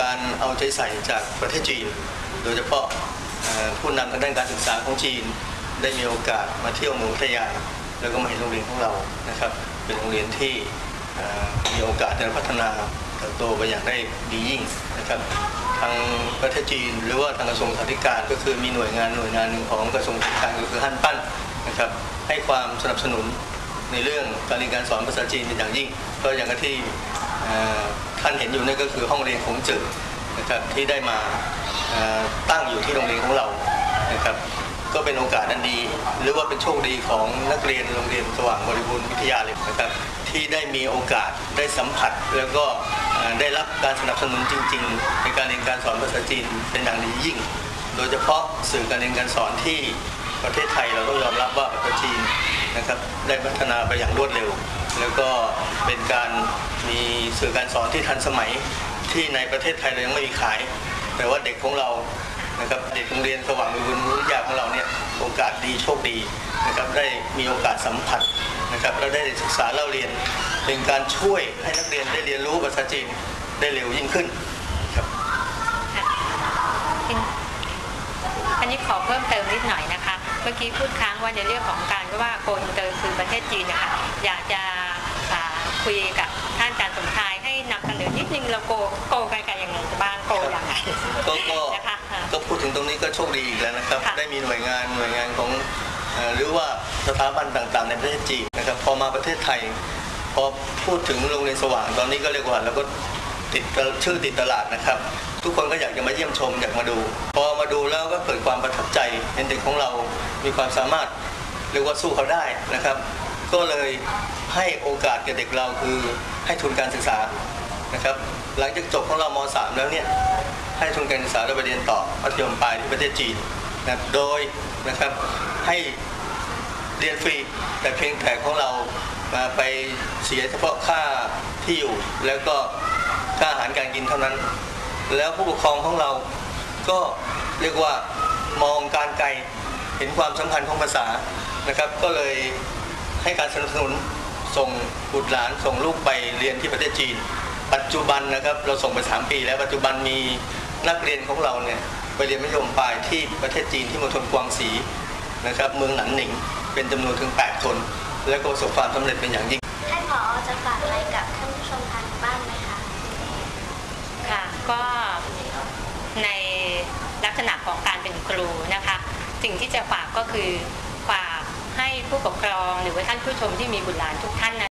การเอาใจใส่จากประเทศจีน โดยเฉพาะผู้นำทางด้านการศึกษาของจีน ได้มีโอกาสมาเที่ยวเมืองพัทยาแล้วก็มาเห็นโรงเรียนของเรานะครับ เป็นโรงเรียนที่มีโอกาสในการพัฒนาเติบโตไปอย่างได้ดียิ่งนะครับทางประเทศจีน หรือว่าทางกระทรวงสาธารณการก็คือมีหน่วยงานหน่วยงานหนึ่งของกระทรวงสาธารณการก็คือฮั่นปั้นนะครับให้ความสนับสนุนในเรื่องการเรียนการสอนภาษาจีนเป็นอย่างยิ่ง ก็อย่างที่ ท่านเห็นอยู่นี่ก็คือห้องเรียนของจืดนะครับที่ได้มาตั้งอยู่ที่โรงเรียนของเรานะครับก็เป็นโอกาสอันดี หรือว่าเป็นโชคดีของนักเรียนโรงเรียนสว่างบริบูรณ์วิทยาเลยนะครับที่ได้มีโอกาสได้สัมผัส แล้วก็ได้รับการสนับสนุนจริง ๆ ในการเรียนการสอนภาษาจีนเป็นอย่างดียิ่ง โดยเฉพาะสื่อการเรียนการสอนที่ประเทศไทยเราต้องยอมรับว่าภาษาจีนนะครับได้พัฒนาไปอย่างรวดเร็ว แล้วก็เป็นการมีสื่อการสอนที่ทันสมัยที่ในประเทศไทยเรายังไม่มีขาย แต่ว่าเด็กของเรานะครับเด็กโรงเรียนสว่างวิบูลย์วิทยาของเราเนี่ยโอกาสดีโชคดีนะครับได้มีโอกาสสัมผัสนะครับแล้วได้ศึกษาเล่าเรียนเป็นการช่วยให้นักเรียนได้เรียนรู้ภาษาจีนได้เร็วยิ่งขึ้นครับอันนี้ขอเพิ่มเติมนิดหน่อยนะคะ เมื่อกี้พูดค้างว่าในเรื่องของการว่าโกอินเตอร์คือประเทศจีนนะคะอยากจะอ่าคุยกับท่านอาจารย์สมชายให้นำเสนอนิดนึงเราโกโกกันกันยังไงบ้างโกยังไงก็ก็นะคะอ่าก็พูดถึงตรงนี้ก็โชคดีอีกแล้วนะครับค่ะได้มีหน่วยงานหน่วยงานของเอ่อหรือว่าสถาบันต่างๆ ในประเทศจีนนะครับพอมาประเทศไทย พอพูดถึงโรงเรียนสว่างตอนนี้ก็เรียกว่าแล้วก็ติดชื่อติดตลาดนะครับ ทุกคนก็อยากจะมาเยี่ยมชมอยากมาดู พอมาดูแล้วก็เกิดความประทับใจเห็นเด็ก ของเรามีความสามารถเรียกว่าสู้เขาได้นะครับ ก็เลยให้โอกาสกับเด็กเราคือให้ทุนการศึกษานะครับ หลังจากจบของเราม .3 แล้วเนี่ยให้ทุนการศึกษาแล้วไปเรียนต่อมัธยมปลายที่ประเทศจีนนะโดยนะครับให้เรียนฟรีแต่เพียงแต่ของเรามาไปเสียเฉพาะค่าที่อยู่ แล้วก็ค่าอาหารการกินเท่านั้น แล้วผู้ปกครองของเรา ก็เรียกว่ามองการไกลเห็นความสำคัญของภาษานะครับ ก็เลยให้การสนับสนุนส่งบุตรหลานส่งลูกไปเรียนที่ประเทศจีน ปัจจุบันนะครับเราส่งไปสามปีแล้วปัจจุบันมีนักเรียนของเราเนี่ยไปเรียนมัธยมปลายที่ประเทศจีนที่มณฑลกวางสีนะครับเมืองหนันหนิงเป็นจำนวนถึง 8 คน แล้วก็ประสบความสำเร็จเป็นอย่างยิ่งท่านผอจะฝากอะไรกับท่านผู้ชมทางบ้านไหมคะ ค่ะก็ในลัก ษณะของการเป็นครูนะคะสิ่งที่จะฝากก็คือฝากให้ผู้ปกครองหรือว่าท่านผู้ชมที่มีบุตรหลานทุกท่านนะ